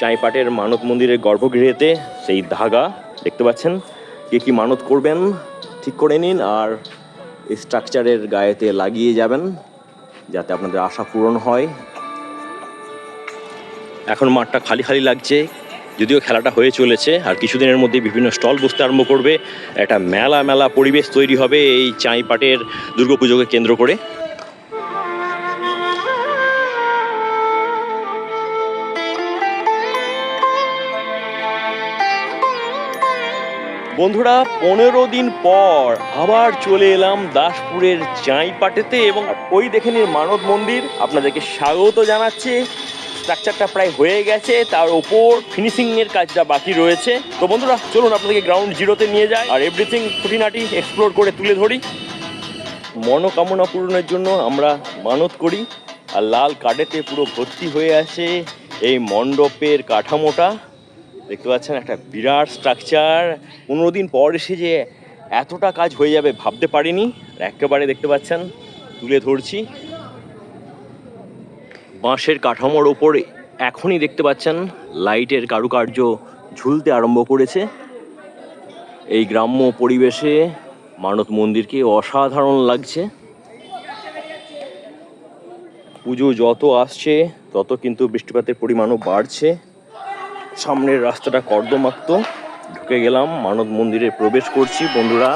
চাঁইপাটের মানত মন্দিরের গর্ভগৃহেতে সেই ধাগা, দেখতে পাচ্ছেন? কে কি মানত করবেন? ঠিক করে নিন আর স্ট্রাকচারের গায়েতে লাগিয়ে যাবেন যাতে আপনাদের আশা পূরণ হয়। এখন মাঠটা খালি খালি লাগছে, যদিও খেলাটা হয়ে চলেছে আর কিছুদিনের মধ্যে বিভিন্ন স্টল বসতে আরম্ভ করবে। একটা মেলা মেলা পরিবেশ তৈরি হবে এই চাঁইপাটের দুর্গাপুজোকে কেন্দ্র করে। বন্ধুরা, পনেরো দিন পর আবার চলে এলাম দাসপুরের চাঁইপাটেতে এবং ওই দেখে নিন মানব মন্দির। আপনাদেরকে স্বাগত জানাচ্ছে। স্ট্রাকচারটা প্রায় হয়ে গেছে, তার ওপর ফিনিশিং এর কাজটা বাকি রয়েছে। তো বন্ধুরা, চলুন আপনাদেরকে গ্রাউন্ড জিরোতে নিয়ে যায় আর এভরিথিং খুঁটিনাটি এক্সপ্লোর করে তুলে ধরি। মনোকামনা পূরণের জন্য আমরা মানত করি আর লাল কার্ডেতে পুরো ভর্তি হয়ে আছে এই মণ্ডপের কাঠামোটা। দেখতে পাচ্ছেন, একটা বিরাট স্ট্রাকচার পনেরো দিন পর এসে যে এতটা কাজ হয়ে যাবে ভাবতে পারিনি একেবারে দেখতে পাচ্ছেন, তুলে ধরছি। বাঁশের কাঠামোর ওপরে এখনই দেখতে পাচ্ছেন, লাইটের কারুকার্য ঝুলতে আরম্ভ করেছে। এই গ্রাম্য পরিবেশে মানত মন্দিরকে অসাধারণ লাগছে। পুজো যত আসছে, তত কিন্তু বৃষ্টিপাতের পরিমাণও বাড়ছে। সামনের রাস্তাটা কর্দমাক্ত। ঢুকে গেলাম, মানব মন্দিরে প্রবেশ করছি, বন্ধুরা।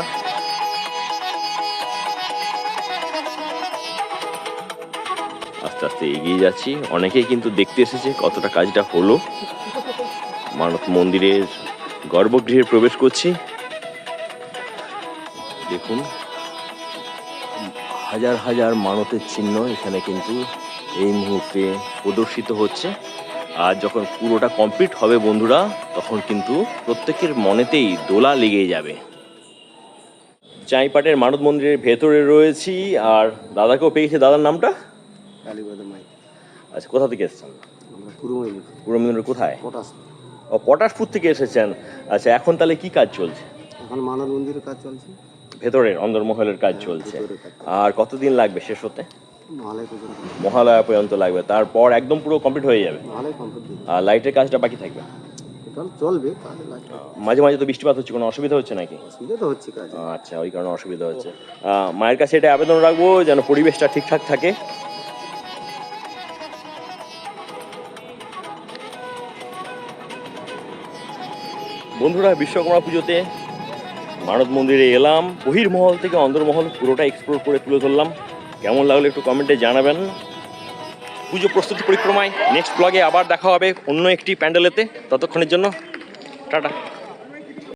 আস্তে আস্তে এগিয়ে যাচ্ছি। অনেকেই কিন্তু দেখতে এসেছে কতটা কাজটা হলো। মানব মন্দিরের গর্ভগৃহে প্রবেশ করছি। দেখুন, হাজার হাজার মানতের চিহ্ন এখানে কিন্তু এই মুহূর্তে প্রদর্শিত হচ্ছে। আর যখন পুরোটা কমপ্লিট হবে বন্ধুরা তখন কিন্তু প্রত্যেকের মনেতেই দোলা লেগে যাবে। চাঁইপাটের মানব মন্দিরের ভেতরে রয়েছি আর দাদাকেও পেয়েছে দাদার নামটা? আচ্ছা কোথা থেকে এসেছেন? পূর্ব মেদিনীপুর। কোথায়? ও পটাশপুর থেকে এসেছেন। আচ্ছা এখন তাহলে কি কাজ চলছে? এখন মানব মন্দিরের কাজ চলছে। ভেতরের অন্দরমহলের কাজ চলছে। আর কতদিন লাগবে শেষ হতে? মহালয়া পর্যন্ত লাগবে। তারপর একদম পুরো কমপ্লিট হয়ে যাবে। আর লাইটের কাজটা বাকি থাকবে। চলবে মাঝে মাঝে তো বৃষ্টিপাত হচ্ছে কোনো অসুবিধা হচ্ছে নাকি? তো হচ্ছে আচ্ছা ওই কারণে অসুবিধা হচ্ছে। মায়ের কাছে এটা আবেদন রাখব যেন পরিবেশটা ঠিকঠাক থাকে। বন্ধুরা বিশ্বকর্মা পুজোতে মানব মন্দিরে এলাম। বহির্মহল থেকে অন্দরমহল পুরোটা এক্সপ্লোর করে তুলে ধরলাম। কেমন লাগল একটু কমেন্টে জানাবেন। পুজো প্রস্তুতি পরিক্রমায়। নেক্সট ব্লগে আবার দেখা হবে অন্য একটি প্যান্ডেলেতে। ততক্ষণের জন্য, টাটা।